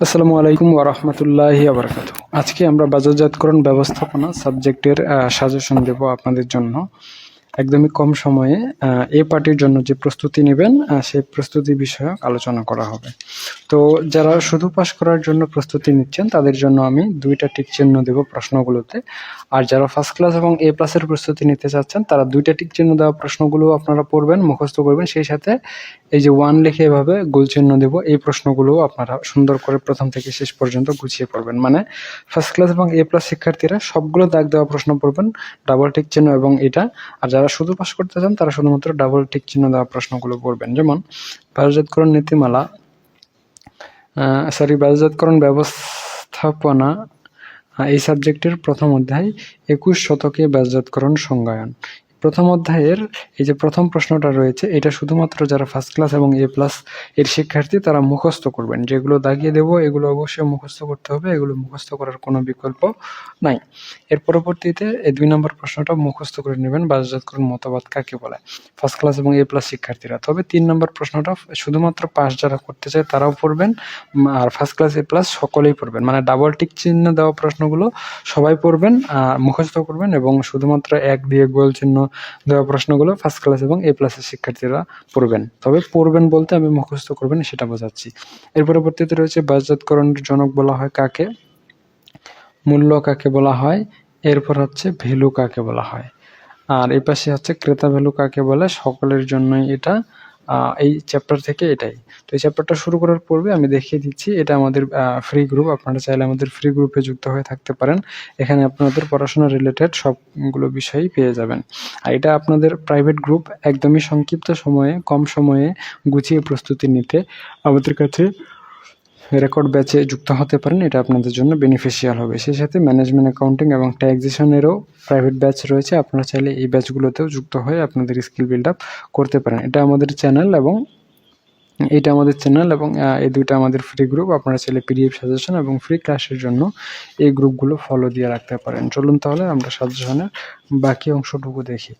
আসসালামু আলাইকুম ওরহমতুল্লাহ আবরকাত আজকে আমরা বাজারজাতকরণ ব্যবস্থাপনা সাবজেক্টের সাজেশন দেব আপনাদের জন্য। একদমই কম সময়ে এ পার্টির জন্য যে প্রস্তুতি নেবেন সেই প্রস্তুতি বিষয়ক আলোচনা করা হবে। তো যারা শুধু পাস করার জন্য প্রস্তুতি নিচ্ছেন, তাদের জন্য আমি দুইটা টিক চিহ্ন দেব প্রশ্নগুলোতে। আর যারা ফার্স্ট ক্লাস এবং এ প্লাসের প্রস্তুতি নিতে চাচ্ছেন, তারা দুইটা টিক চিহ্ন দেওয়া প্রশ্নগুলো আপনারা পড়বেন, মুখস্থ করবেন। সেই সাথে এই যে ওয়ান লিখে এভাবে গোল চিহ্ন দেব, এই প্রশ্নগুলো আপনারা সুন্দর করে প্রথম থেকে শেষ পর্যন্ত গুছিয়ে পড়বেন। মানে ফার্স্ট ক্লাস এবং এ প্লাস শিক্ষার্থীরা সবগুলো দাগ দেওয়া প্রশ্ন পড়বেন ডাবল টিক চিহ্ন এবং এটা। আর যারা শুধু পাস করতে চান, তারা শুধুমাত্র ডাবল টিক চিহ্ন দেওয়া প্রশ্নগুলো করবেন। যেমন বাজারজাতকরণ নীতিমালা সরি বাজারজাতকরণ ব্যবস্থাপনা এই সাবজেক্টের প্রথম অধ্যায়, একুশ শতকে বাজারজাতকরণ সংজ্ঞায়ন। প্রথম অধ্যায়ের এই যে প্রথম প্রশ্নটা রয়েছে, এটা শুধুমাত্র যারা ফার্স্ট ক্লাস এবং এ প্লাস এর শিক্ষার্থী তারা মুখস্থ করবেন। যেগুলো দাগিয়ে দেবো, এগুলো অবশ্যই মুখস্থ করতে হবে, এগুলো মুখস্থ করার কোনো বিকল্প নাই। এর পরবর্তীতে এই দুই নম্বর প্রশ্নটা মুখস্থ করে নেবেন বাজারজাতকরণ মতবাদ কাকে বলে? ফার্স্ট ক্লাস এবং এ প্লাস শিক্ষার্থীরা। তবে তিন নম্বর প্রশ্নটা শুধুমাত্র পাস যারা করতে চায় তারাও পড়বেন, আর ফার্স্ট ক্লাস এ প্লাস সকলেই পড়বেন। মানে ডাবল টিক চিহ্ন দেওয়া প্রশ্নগুলো সবাই পড়বেন আর মুখস্থ করবেন এবং শুধুমাত্র এক দিয়ে গোল চিহ্ন দেওয়া প্রশ্নগুলো ফার্স্ট ক্লাস এবং এ প্লাসের শিক্ষার্থীরা পড়বেন। তবে পড়বেন বলতে আমি মুখস্থ করবেন, সেটা বোঝাচ্ছি। এর পরবর্তীতে রয়েছে বাজাতকরণের জনক বলা হয় কাকে? মূল্য কাকে বলা হয়? এরপর হচ্ছে ভ্যালু কাকে বলা হয়? আর এ পাশে হচ্ছে ক্রেতা ভ্যালু কাকে বলে? সকলের জন্যই এটা এই চ্যাপ্টার থেকে এটাই। তো এই চ্যাপ্টারটা শুরু করার পূর্বে আমি দেখিয়ে দিচ্ছি, এটা আমাদের ফ্রি গ্রুপ আপনারা চাইলে আমাদের ফ্রি গ্রুপে যুক্ত হয়ে থাকতে পারেন। এখানে আপনাদের পড়াশোনা রিলেটেড সবগুলো বিষয়ই পেয়ে যাবেন। আর এটা আপনাদের প্রাইভেট গ্রুপ একদমই সংক্ষিপ্ত সময়ে, কম সময়ে গুছিয়ে প্রস্তুতি নিতে আমাদের কাছে রেকর্ড ব্যাচে যুক্ত হতে পারেন, এটা আপনাদের জন্য বেনিফিশিয়াল হবে। সেই সাথে ম্যানেজমেন্ট অ্যাকাউন্টিং এবং ট্যাক্সেশনেরও প্রাইভেট ব্যাচ রয়েছে, আপনারা চাইলে এই ব্যাচগুলোতেও যুক্ত হয়ে আপনাদের স্কিল বিল্ড আপ করতে পারেন। এটা আমাদের চ্যানেল এবং এটা আমাদের চ্যানেল এবং এই দুইটা আমাদের ফ্রি গ্রুপ আপনারা চাইলে পিডিএফ সাজেশন এবং ফ্রি ক্লাসের জন্য এই গ্রুপগুলো ফলো দিয়ে রাখতে পারেন। চলুন তাহলে আমরা সাজেশনের বাকি অংশটুকু দেখি।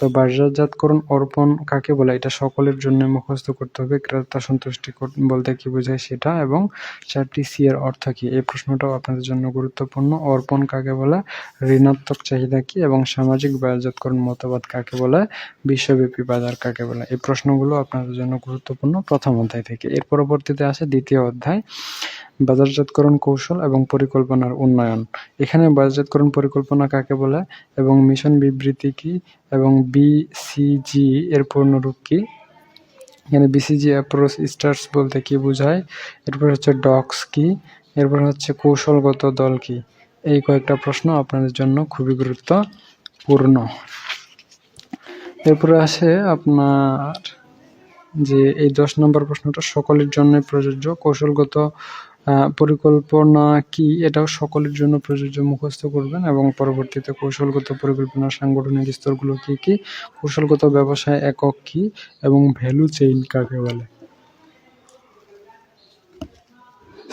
তো বাজারজাতকরণ অর্পণ কাকে বলে? এটা সকলের জন্য মুখস্থ করতে হবে। ক্রেতা সন্তুষ্টি বলতে কি বোঝায় সেটা? এবং চারটি সি এর অর্থ কি? এই প্রশ্নটাও আপনাদের জন্য গুরুত্বপূর্ণ। অর্পণ কাকে বলে? ঋণাত্মক চাহিদা কি? এবং সামাজিক বাজারজাতকরণ মতবাদ কাকে বলে? বিশ্বব্যাপী বাজার কাকে বলে? এই প্রশ্নগুলো আপনাদের জন্য গুরুত্বপূর্ণ প্রথম অধ্যায় থেকে। এর পরবর্তীতে আসে দ্বিতীয় অধ্যায়। বাজারজাতকরণ কৌশল এবং পরিকল্পনার উন্নয়ন। এখানে বাজারজাতকরণ পরিকল্পনা কাকে বলে এবং মিশন বিবৃতি কি এবং বিসিজি এর পূর্ণরূপ কি? এখানে বিসিজি অ্যাপ্রোচ স্টার্স বলতে কি বোঝায়? এরপর হচ্ছে ডক্স কি? এরপর হচ্ছে কৌশলগত দল কি? এই কয়েকটা প্রশ্ন আপনাদের জন্য খুবই গুরুত্বপূর্ণ। এরপরে আসে আপনার যে এই দশ নম্বর প্রশ্নটা, সকলের জন্য প্রযোজ্য। কৌশলগত পরিকল্পনা কি এটাও সকলের জন্য প্রযোজ্য মুখস্থ করবেন এবং পরবর্তীতে কৌশলগত পরিকল্পনা, সাংগঠনিক স্তরগুলো কি কি? কৌশলগত ব্যবসায় একক কি এবং ভ্যালু চেইন কাকে বলে?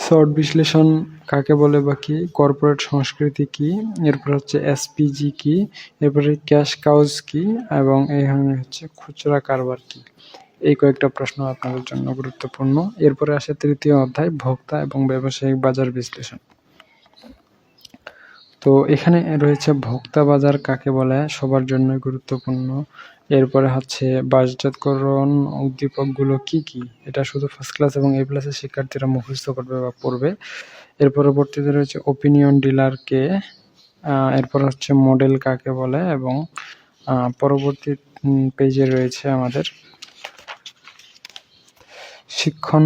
শর্ট বিশ্লেষণ কাকে বলে বা কি? কর্পোরেট সংস্কৃতি কি? এরপর হচ্ছে এসপিজি কি? এরপরে ক্যাশ কাউজ কি? এবং এখানে হচ্ছে খুচরা কারবার কি? এই কয়েকটা প্রশ্ন আপনাদের জন্য গুরুত্বপূর্ণ। এরপরে আসে তৃতীয় অধ্যায়, ভোক্তা এবং ব্যবসায়িক বাজার বিশ্লেষণ। তো এখানে রয়েছে ভোক্তা বাজার কাকে বলে, সবার জন্য গুরুত্বপূর্ণ। এরপরে হচ্ছে বাজারজাতকরণ উদ্দীপকগুলো কি কি, এটা শুধু ফার্স্ট ক্লাস এবং এ প্লাসের শিক্ষার্থীরা মুখস্থ করবে বা পড়বে। এর পরবর্তীতে রয়েছে ওপিনিয়ন ডিলারকে এরপর হচ্ছে মডেল কাকে বলে এবং পরবর্তী পেজে রয়েছে আমাদের শিক্ষণ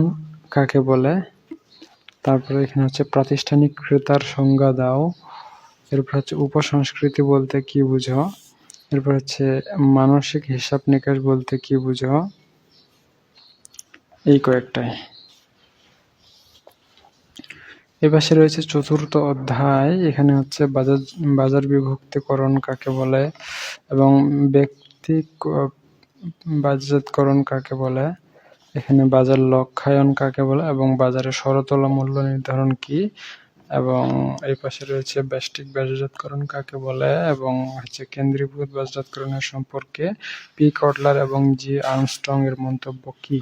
কাকে বলে? তারপরে এখানে হচ্ছে প্রাতিষ্ঠানিক ক্রেতার সংজ্ঞা দাও। এরপর হচ্ছে উপসংস্কৃতি বলতে কি বুঝো? এরপর হচ্ছে মানসিক হিসাব নিকাশ বলতে কি বুঝো? এই কয়েকটাই। এ পাশে রয়েছে চতুর্থ অধ্যায়। এখানে হচ্ছে বাজার বাজার বিভক্তিকরণ কাকে বলে এবং ব্যক্তি বাজারকরণ কাকে বলে? এখানে বাজার লক্ষায়ন কাকে বলে এবং বাজারে সরতলা মূল্য নির্ধারণ কি? এবং এই পাশে রয়েছে ব্যষ্টিক বাজারজাতকরণ কাকে বলে এবং হচ্ছে কেন্দ্রীভূত বাজারজাতকরণের সম্পর্কে পি কটলার এবং জি আর্মস্ট্রং এর মন্তব্য কি?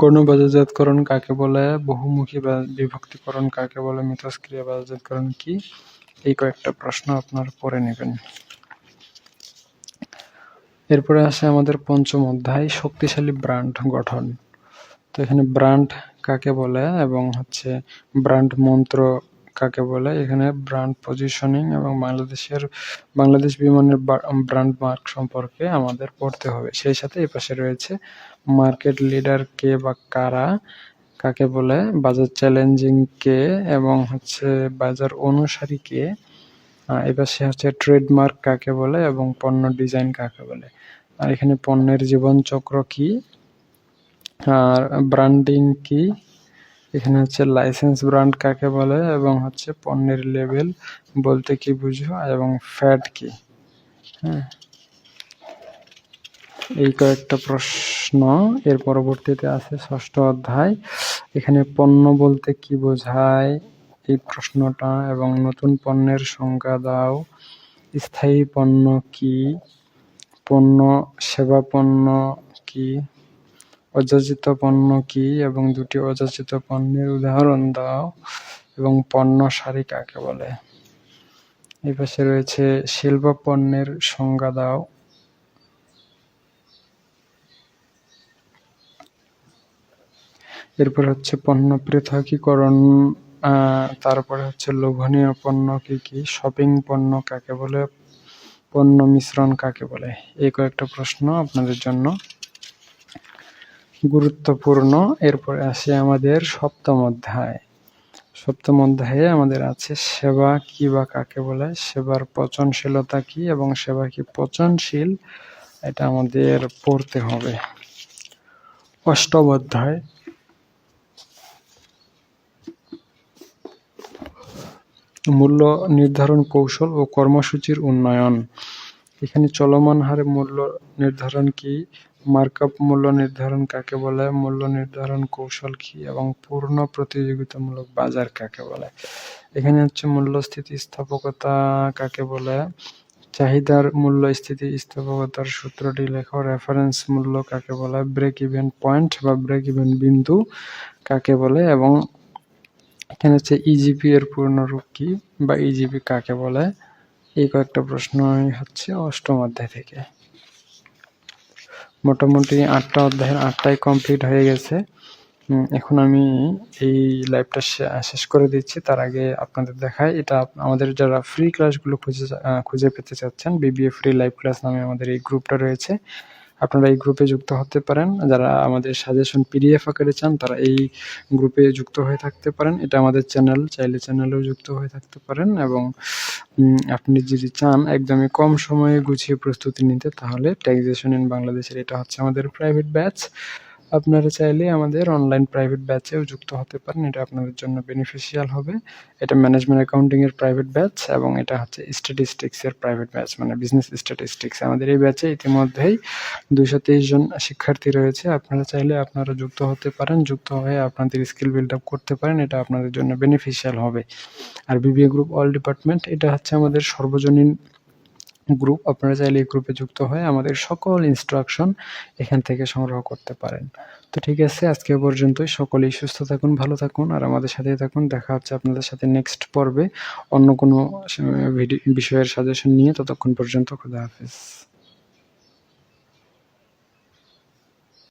গণবাজারজাতকরণ কাকে বলে? বহুমুখী বিভক্তিকরণ কাকে বলে? মিথস্ক্রিয়া বাজারজাতকরণ কি? এই কয়েকটা প্রশ্ন আপনারা পড়ে নেবেন। এরপরে আসে আমাদের পঞ্চম অধ্যায়, শক্তিশালী ব্র্যান্ড গঠন। তো এখানে ব্র্যান্ড কাকে বলে এবং হচ্ছে ব্র্যান্ড মন্ত্র কাকে বলে? এখানে ব্র্যান্ড পজিশনিং এবং বাংলাদেশের, বাংলাদেশ বিমানের ব্র্যান্ড মার্ক সম্পর্কে আমাদের পড়তে হবে। সেই সাথে এই পাশে রয়েছে মার্কেট লিডার কে বা কারা, কাকে বলে? বাজার চ্যালেঞ্জিং কে এবং হচ্ছে বাজার অনুসারী কে এই পাশে হচ্ছে ট্রেডমার্ক কাকে বলে এবং পণ্য ডিজাইন কাকে বলে। আর এখানে পণ্যের জীবনচক্র কি, আর ব্র্যান্ডিং কি, এখানে হচ্ছে লাইসেন্স ব্র্যান্ড কাকে বলে এবং হচ্ছে পণ্যের লেভেল বলতে কি বুঝো, এবং ফ্যাট কি। হ্যাঁ। এই কয়েকটা প্রশ্ন এর পরবর্তীতে আছে ষষ্ঠ অধ্যায়। এখানে পণ্য বলতে কি বোঝায় এই প্রশ্নটা এবং নতুন পণ্যের সংজ্ঞা দাও। স্থায়ী পণ্য কি? পণ্য, সেবা পণ্য কি? অযাচিত পণ্য কি? এবং দুটি অযাচিত পণ্যের উদাহরণ দাও। এবং পণ্য সারি কাকে বলে? এই পাশে রয়েছে শিল্প পণ্যের সংজ্ঞা দাও। এরপর হচ্ছে পণ্য পৃথকীকরণ। তারপরে হচ্ছে লোভনীয় পণ্য কি কি? শপিং পণ্য কাকে বলে? পণ্য মিশ্রণ কাকে বলে? এই কয়েকটা প্রশ্ন আপনাদের জন্য। গুরুত্বপূর্ণ। এরপরে আসে আমাদের সপ্তম অধ্যায়। সপ্তম অধ্যায়ে আমাদের আছে সেবা কি বা কাকে বলে? সেবার পচনশীলতা কি এবং সেবা কি পচনশীল? এটা আমাদের পড়তে হবে। অষ্টম অধ্যায়। মূল্য নির্ধারণ কৌশল ও কর্মসূচির উন্নয়ন। এখানে চলমান হারে মূল্য নির্ধারণ কি, মার্কআপ মূল্য নির্ধারণ কাকে বলে, মূল্য নির্ধারণ কৌশল কি, এবং পূর্ণ প্রতিযোগিতামূলক বাজার কাকে বলে। এখানে হচ্ছে মূল্য স্থিতিস্থাপকতা কাকে বলে, চাহিদার মূল্য স্থিতি স্থাপকতার সূত্রটি লেখো রেফারেন্স মূল্য কাকে বলে ব্রেক ইভেন পয়েন্ট বা ব্রেক ইভেন বিন্দু কাকে বলে, এবং এখানে হচ্ছে ইজিপি এর পূর্ণরূপ কি বা ইজিপি কাকে বলে? এই কয়েকটা প্রশ্নই হচ্ছে অষ্টম অধ্যায় থেকে। মোটামুটি আটটা অধ্যায়ের আটটাই কমপ্লিট হয়ে গেছে। এখন আমি এই লাইভটা শেষ করে দিচ্ছি। তার আগে আপনাদের দেখায় এটা আমাদের যারা ফ্রি ক্লাসগুলো খুঁজে খুঁজে পেতে চাচ্ছেন বিবিএ ফ্রি লাইভ ক্লাস নামে আমাদের এই গ্রুপটা রয়েছে। আপনারা এই গ্রুপে যুক্ত হতে পারেন। যারা আমাদের সাজেশন পিডিএফ আকারে চান, তারা এই গ্রুপে যুক্ত হয়ে থাকতে পারেন। এটা আমাদের চ্যানেল চাইলে চ্যানেলেও যুক্ত হয়ে থাকতে পারেন এবং আপনি যদি চান একদমই কম সময়ে গুছিয়ে প্রস্তুতি নিতে, তাহলে ট্যাক্সেশন ইন বাংলাদেশের এটা হচ্ছে আমাদের প্রাইভেট ব্যাচ আপনারা চাইলে আমাদের অনলাইন প্রাইভেট ব্যাচেও যুক্ত হতে পারেন। এটা আপনাদের জন্য বেনিফিশিয়াল হবে। এটা ম্যানেজমেন্ট অ্যাকাউন্টিং এর প্রাইভেট ব্যাচ এবং এটা হচ্ছে স্ট্যাটিস্টিক্স এর প্রাইভেট ব্যাচ মানে বিজনেস স্ট্যাটিস্টিক্স আমাদের এই ব্যাচে ইতিমধ্যেই দুইশো তেইশ জন শিক্ষার্থী রয়েছে। আপনারা চাইলে আপনারা যুক্ত হতে পারেন, যুক্ত হয়ে আপনাদের স্কিল বিল্ড আপ করতে পারেন। এটা আপনাদের জন্য বেনিফিশিয়াল হবে। আর বিবিএ গ্রুপ অল ডিপার্টমেন্ট এটা হচ্ছে আমাদের সর্বজনীন গ্রুপ আপনারা চাইলে এই গ্রুপে যুক্ত হয়ে আমাদের সকল ইনস্ট্রাকশন এখান থেকে সংগ্রহ করতে পারেন। তো ঠিক আছে, আজকে পর্যন্তই। সকলেই সুস্থ থাকুন, ভালো থাকুন, আর আমাদের সাথে থাকুন। দেখা হচ্ছে আপনাদের সাথে নেক্সট পর্বে। অন্য কোনো ভিডিও বিষয়ের সাজেশন নিয়ে ততক্ষণ পর্যন্ত খোদা হাফেজ।